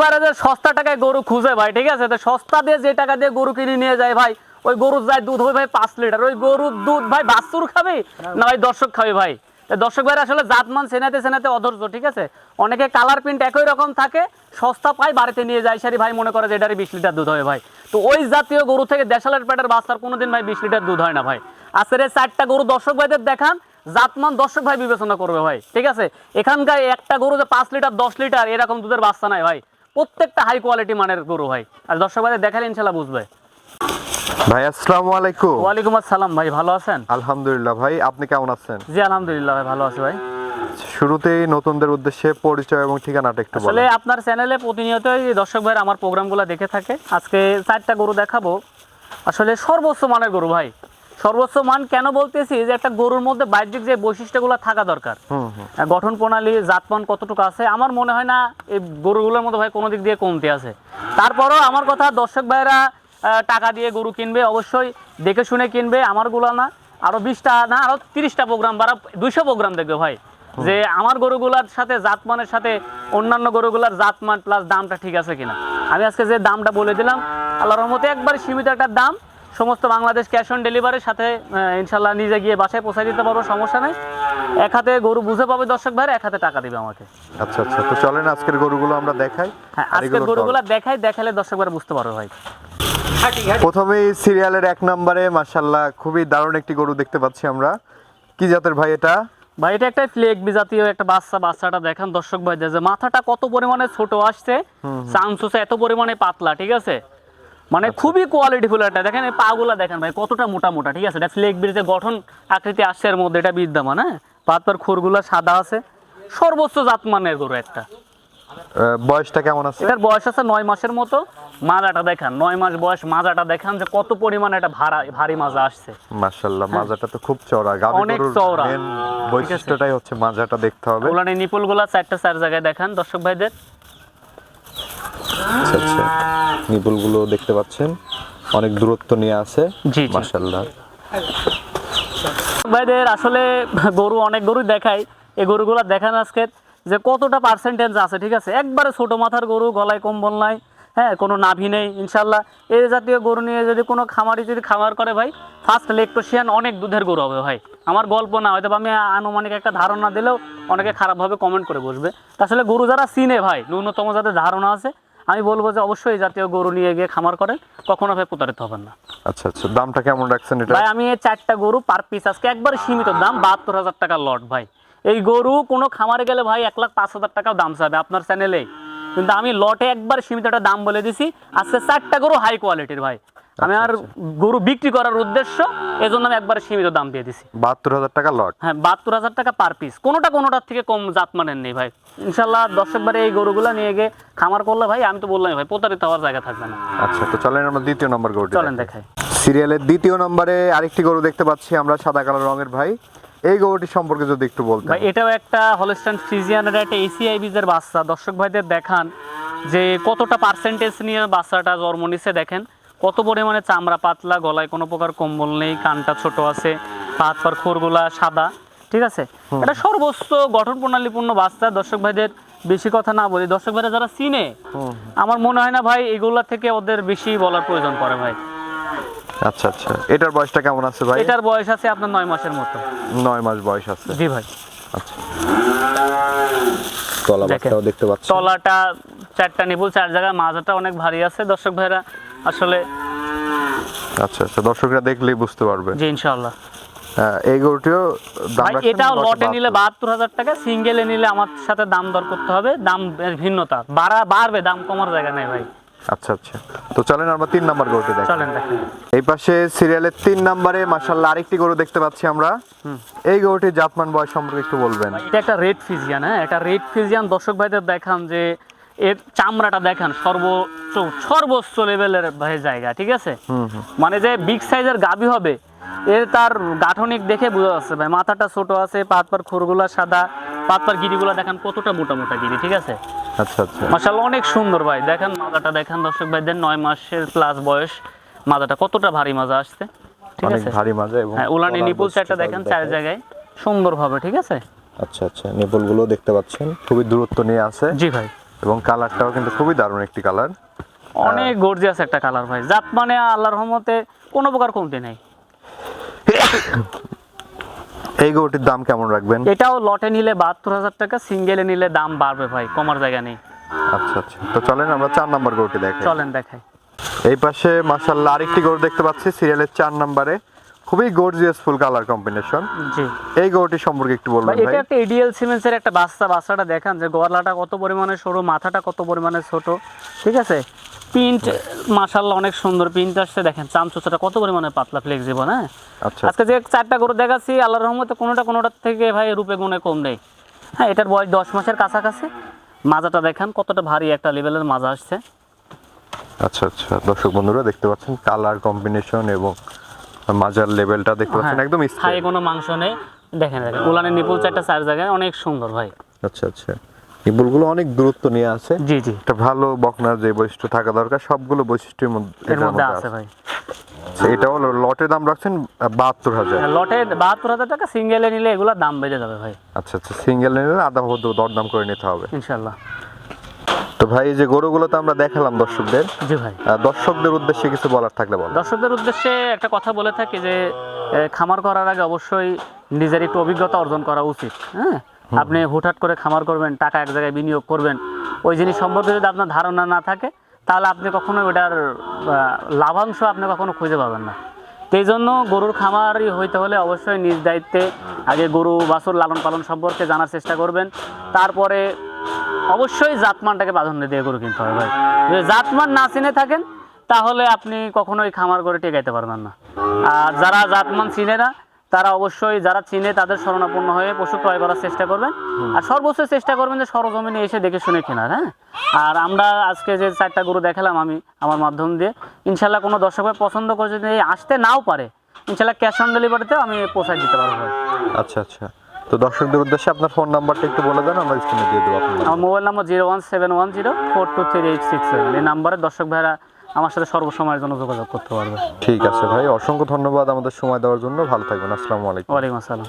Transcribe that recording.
ভাইরা যে সস্তা টাকায় গরু খুঁজে ভাই, ঠিক আছে? তো সস্তা দিয়ে যে টাকা দিয়ে গরু কিনে নিয়ে যায় ভাই, ওই গরুর যায় দুধ হয় ভাই পাঁচ লিটার। ওই গরুর দুধ ভাই বাস্তুর খাবে না ভাই দর্শক খাবে ভাই? দর্শক ভাইরা আসলে জাতমান সেনাতে সেনাতে অধৈর্য, ঠিক আছে? অনেকে কালার প্রিন্ট একই রকম থাকে, সস্তা পায়, বাড়িতে নিয়ে যায়। সারি ভাই মনে করে যে এটারই বিশ লিটার দুধ হয় ভাই। তো ওই জাতীয় গরু থেকে দেশালের পেটের বাচ্চার কোনোদিন ভাই বিশ লিটার দুধ হয় না ভাই। এই চারটা গরু দর্শক ভাইদের দেখান, জাতমান দর্শক ভাই বিবেচনা করবে ভাই, ঠিক আছে? এখানকার একটা গরু যে পাঁচ লিটার, দশ লিটার, এরকম দুধের বাচ্চা নাই ভাই। প্রত্যেকটা হাই কোয়ালিটি মানের গরু ভাই। আর দর্শক ভাইদের দেখালে ইনশাল্লাহ বুঝবে। ভাই আসসালামু আলাইকুম। ওয়ালাইকুম আসসালাম ভাই ভালো আছেন? আলহামদুলিল্লাহ ভাই আপনি কেমন আছেন? জি আলহামদুলিল্লাহ ভাই ভালো আছি ভাই। শুরুতেই নতুনদের উদ্দেশ্যে পরিচয় এবং ঠিকানাটা একটু আসলে বলেন। আপনার চ্যানেলে প্রতিনিয়তই দর্শক ভাই আমার প্রোগ্রামগুলো দেখে থাকে। আজকে চারটা গরু দেখাবো। আসলে সর্বোচ্চ মানের গরু ভাই। সর্বোচ্চ মান কেন বলতেছি যে একটা গরুর মধ্যে বাহ্যিক যে বৈশিষ্ট্যগুলো থাকা দরকার। গঠন প্রণালী জাতমান কতটুকু আছে? আমার মনে হয় না এই গরুগুলোর মধ্যে ভাই কোনো দিক দিয়ে কমতি আছে। তারপরও আমার কথা দর্শক ভাইরা টাকা দিয়ে গরু কিনবে অবশ্যই দেখে শুনে কিনবে আমার আমারগুলো না। আরও বিশটা না আরও তিরিশটা প্রোগ্রাম বা দুইশো প্রোগ্রাম দেখবে ভাই। যে আমার গরুগুলার সাথে জাতমানের সাথে অন্যান্য গরুগুলার জাতমান প্লাস দামটা ঠিক আছে কিনা। আমি আজকে যে দামটা বলে দিলাম আল্লাহর রহমতে একবার সীমিত একটা দাম। সমস্ত বাংলাদেশ ক্যাশ অন ডেলিভারির সাথে ইনশাল্লাহ নিজে গিয়ে বাসায় পৌঁছে দিতে পারব সমস্যা নেই। এক হাতে গরু বুঝে পাবে দর্শক ভাই এক হাতে টাকা দিবে আমাকে। আচ্ছা আচ্ছা তো চলেন আজকের গরুগুলো আমরা দেখাই। হ্যাঁ আজকের গরুগুলা দেখাই দেখালে দর্শক ভাই বুঝতে পারবে ভাই। দর। প্রথমেই সিরিয়ালের এক নম্বরে মাশাল্লাহ খুবই দারুণ একটি গরু দেখতে পাচ্ছি আমরা। কি জাতের ভাই এটা? ভাই এটা একটা ফ্লেক জাতীয় একটা বাচ্চা বাচ্চাটা দেখেন দর্শক ভাই যে মাথাটা কত পরিমাণে ছোট আসছে চান্স এত পরিমাণে পাতলা ঠিক আছে? মানে খুবই কোয়ালিটিফুল একটা। দেখেন এই পাগুলা দেখেন ভাই কতটা মোটা মোটা ঠিক আছে? এটা ফ্লেক ব্রিজে গঠন আকৃতি আসছে এর মধ্যে এটা বিদ্যমান হ্যাঁ? পাতপার খুরগুলা সাদা আছে। সর্বোচ্চ জাতমানের গরু একটা। বয়সটা কেমন আছে? এটার বয়স আছে নয় মাসের মতো। মাজাটা দেখান নয় মাস বয়স মাজাটা দেখান যে কত পরিমাণে এটা ভাড়া ভারী মাজা আসছে। মাশাল্লাহ মাজাটা তো খুব চওড়া। গাভী অনেক চওড়া। বৈশিষ্ট্যটাই হচ্ছে মাজাটা দেখতে হবে। ওগুলা নিপুলগুলা চারটা চার জায়গায় দেখান দর্শক ভাইদের। আচ্ছা আচ্ছা। নিপুলগুলো দেখতে পাচ্ছেন। অনেক দূরত্ব নিয়ে আছে। জি। মাশাল্লাহ ভাইদের আসলে গরু অনেক গরু দেখাই। এই গরুগুলো দেখান আজকে যে কতটা পার্সেন্টেজ আছে ঠিক আছে? একবারে ছোট মাথার গরু গলায় কম্বল নাই হ্যাঁ? কোনো নাভি নেই ইনশাল্লাহ এই জাতীয় গরু নিয়ে যদি কোনো খামারি যদি খামার করে ভাই ফার্স্ট ইলেকট্রিশিয়ান অনেক দুধের গরু হবে ভাই। আমার গল্প না হয়তো আমি আনুমানিক একটা ধারণা দিলেও অনেকে খারাপভাবে কমেন্ট করে বসবে। তা আসলে গরু যারা চিনে ভাই ন্যূনতম যাদের ধারণা আছে আমি বলব যে অবশ্যই জাতীয় গরু নিয়ে গিয়ে খামার করেন কখনো ভাই প্রতারিত হবেন না। আচ্ছা আচ্ছা দামটা কেমন রাখছেন এটা? ভাই আমি এই চারটা গরু পার পিস আজকে একবার সীমিত দাম বাহাত্তর হাজার টাকা লট ভাই। এই গরু কোনো খামারে গেলে ভাই এক লাখ পাঁচ হাজার টাকাও দাম চাবে আপনার চ্যানেলে কিন্তু আমি লটে একবার সীমিত একটা দাম বলে দিছি আজকে চারটা গরু হাই কোয়ালিটির ভাই। আমি আর গরু বিক্রি করার উদ্দেশ্য এই জন্য আমি একবারে সীমিত দাম দিয়ে দিছি। বাহাত্তর হাজার টাকা লট। হ্যাঁ বাহাত্তর হাজার টাকা পার পিস কোনোটা কোনোটার থেকে কম জাত মানের নেই ভাই। ইনশাল্লাহ দর্শকবারে এই গরুগুলো নিয়ে গিয়ে খামার করলে ভাই আমি তো বললাম ভাই প্রতারিত হওয়ার জায়গা থাকবে না। আচ্ছা তো চলেন আমরা দ্বিতীয় নম্বর গরু চলেন দেখাই। দেখাই। সিরিয়ালের দ্বিতীয় নম্বরে আরেকটি গরু দেখতে পাচ্ছি আমরা সাদা কালো রঙের ভাই। এই গরুটি সম্পর্কে যদি একটু বলতেন। ভাই এটাও একটা হলস্টাইন ফ্রিজিয়ানের একটা এসিআই বীজের বাচ্চা। দর্শক ভাইদের দেখান যে কতটা পার্সেন্টেজ নিয়ে বাচ্চাটা জন্ম নিচ্ছে দেখেন। কত পরিমাণে চামড়া পাতলা গলায় কোনো প্রকার কম্বল নেই কানটা ছোট আছে হাত পার খোরগুলা সাদা ঠিক আছে? এটা সর্বোচ্চ গঠন প্রণালীপূর্ণ বাচ্চা দর্শক ভাইদের বেশি কথা না বলি। দর্শক ভাইরা যারা চিনে আমার মনে হয় না ভাই এগুলা থেকে ওদের বেশি বলার প্রয়োজন পড়ে ভাই। আচ্ছা আচ্ছা। এটার বয়সটা কেমন আছে ভাই? এটার বয়স আছে আপনার নয় মাসের মতো। নয় মাস বয়স আছে। জি ভাই। আচ্ছা। তলা দেখতে পাচ্ছি তলাটা চারটা নিপুল চার জায়গায় মাজাটা অনেক ভারী আছে। দর্শক ভাইরা আসলে আচ্ছা আচ্ছা দর্শকরা দেখলেই বুঝতে পারবে। জি ইনশাল্লাহ হ্যাঁ, এই গরুটিও দাম এটাও লটে নিলে 72 বাহাত্তর হাজার টাকা সিঙ্গেলে নিলে আমার সাথে দাম দর করতে হবে দাম ভিন্নতা। বাড়া বাড়বে দাম কমার জায়গা নেই ভাই। আচ্ছা আচ্ছা। তো চলেন আমরা তিন নাম্বার গরুটি দেখি। চলেন দেখেন। এই পাশে সিরিয়ালের তিন নম্বরে মাশাল্লাহ আরেকটি গরু দেখতে পাচ্ছি আমরা। এই গরুটির জাতমান বয়স সম্পর্কে একটু বলবেন। এটা একটা রেড ফিজিয়ান হ্যাঁ? এটা রেড ফিজিয়ান দর্শক ভাইদের দেখান যে এর চামড়াটা দেখেন সর্বোচ্চ সর্বোচ্চ লেভেলের জায়গা ঠিক আছে? মানে যে বিগ সাইজের গাবি হবে এর তার গাঠনিক দেখে বোঝা যাচ্ছে ভাই। মাথাটা ছোট আছে পাত পার খুরগুলা সাদা পাত পার গিরিগুলা দেখেন কতটা মোটা মোটা গিরি ঠিক আছে? আচ্ছা আচ্ছা। অনেক সুন্দর ভাই। দেখেন মাজাটা দেখেন দর্শক ভাইদের নয় মাসের প্লাস বয়স। মাজাটা কতটা ভারী মাজা আসছে ঠিক আছে? ভারী মাঝে এবং হ্যাঁ উলানি নিপুল চারটা দেখেন চার জায়গায়। সুন্দর ভাবে ঠিক আছে? আচ্ছা আচ্ছা। নিপুলগুলো দেখতে পাচ্ছেন। খুবই দূরত্ব নিয়ে আছে। জি ভাই। এবং কালারটাও কিন্তু খুবই দারুণ একটি কালার। অনেক গর্জিয়াস একটা কালার ভাই। জাত মানে আল্লাহর রহমতে কোনো প্রকার কমতি নেই। এই গরুটির দাম কেমন রাখবেন? এটাও লটে নিলে বাহাত্তর হাজার টাকা সিঙ্গেলে নিলে দাম বাড়বে ভাই কমার জায়গা নেই। আচ্ছা আচ্ছা। তো চলেন আমরা চার নম্বর গরুটি দেখাই। চলেন দেখাই। এই পাশে মাশাল্লাহ আরেকটি গরু দেখতে পাচ্ছি সিরিয়ালের চার নম্বরে। খুবই গর্জিয়াস ফুল কালার কম্বিনেশন জি। এই গরুটি সম্পর্কে একটু বলবেন ভাই এটা একটা এডিএল সিমেন্সের একটা বাচ্চা বাচ্চাটা দেখান যে গলাটা কত পরিমাণে সরু মাথাটা কত পরিমাণে ছোট ঠিক আছে? প্রিন্ট মাশাল্লাহ অনেক সুন্দর প্রিন্ট আসছে। দেখেন চামচুচাটা কত পরিমাণে পাতলা ফ্লেক্সিবল হ্যাঁ? আচ্ছা। আজকে যে চারটা গরু দেখাচ্ছি আল্লাহর রহমতে কোনোটা কোনোটার থেকে ভাই রূপে গুণে কম নেই। হ্যাঁ এটার বয়স দশ মাসের কাছাকাছি। মাজাটা দেখান কতটা ভারী একটা লেভেলের মাজা আসছে। আচ্ছা আচ্ছা। দর্শক বন্ধুরা দেখতে পাচ্ছেন কালার কম্বিনেশন এবং মাজার লেভেলটা দেখতে পাচ্ছেন একদম হাই স্থায়ী কোনো মাংস নেই। দেখেন দেখেন উলানের নিপুল চারটা চার জায়গায় অনেক সুন্দর ভাই। আচ্ছা আচ্ছা। নিপুলগুলো অনেক দূরত্ব নিয়ে আছে। জি জি। একটা ভালো বকনার যে বৈশিষ্ট্য থাকা দরকার সবগুলো বৈশিষ্ট্যের মধ্যে এর মধ্যে আছে ভাই। এটা হলো লটের দাম রাখছেন বাহাত্তর হাজার। লটে বাহাত্তর হাজার টাকা সিঙ্গেলে নিলে এগুলোর দাম বেড়ে যাবে ভাই। আচ্ছা আচ্ছা সিঙ্গেল নিলে আধা দরদাম করে নিতে হবে। ইনশাল্লাহ তো ভাই এই যে গরুগুলো তো আমরা দেখালাম দর্শকদের। জি ভাই। দর্শকদের উদ্দেশ্যে কিছু বলার থাকলে বলো দর্শকদের উদ্দেশ্যে একটা কথা বলে থাকি যে খামার করার আগে অবশ্যই নিজের একটু অভিজ্ঞতা অর্জন করা উচিত হ্যাঁ? আপনি হুটহাট করে খামার করবেন টাকা এক জায়গায় বিনিয়োগ করবেন ওই জিনিস সম্পর্কে যদি আপনার ধারণা না থাকে তাহলে আপনি কখনো ওটার লাভাংশ আপনি কখনো খুঁজে পাবেন না। সেই জন্য গরুর খামারই হইতে হলে অবশ্যই নিজ দায়িত্বে আগে গরু বাছুর লালন পালন সম্পর্কে জানার চেষ্টা করবেন। তারপরে অবশ্যই জাতমানটাকে প্রাধান্য দিয়ে গরু কিনতে হবে ভাই। যদি জাতমান না চিনে থাকেন, তাহলে আপনি কখনোই খামার করে টেকাইতে পারবেন না। আর যারা জাতমান চিনে না, তারা অবশ্যই যারা চিনে তাদের শরণাপন্ন হয়ে পশু ক্রয় করার চেষ্টা করবেন। আর সর্বোচ্চ চেষ্টা করবেন যে সরজমিনে এসে দেখে শুনে কেনার হ্যাঁ? আর আমরা আজকে যে চারটা গরু দেখালাম আমি আমার মাধ্যম দিয়ে, ইনশাল্লাহ কোনো দর্শক পছন্দ করে যদি আসতে নাও পারে, ইনশাল্লাহ ক্যাশ অন ডেলিভারিতেও আমি পৌঁছায় দিতে পারব আচ্ছা আচ্ছা। তো দর্শকদের উদ্দেশ্যে আপনার ফোন নাম্বারটা একটু বলে দেন আমরা স্ক্রিনে দিয়ে দেবো আপনার আমার mobile number zero one seven one zero four two three eight six seven এই নাম্বারে দর্শক ভাইরা আমার সাথে সর্বসময়ের জন্য যোগাযোগ করতে পারবে। ঠিক আছে ভাই অসংখ্য ধন্যবাদ আমাদের সময় দেওয়ার জন্য। ভালো থাকবেন আসসালামু আলাইকুম। ওয়ালাইকুম আসসালাম।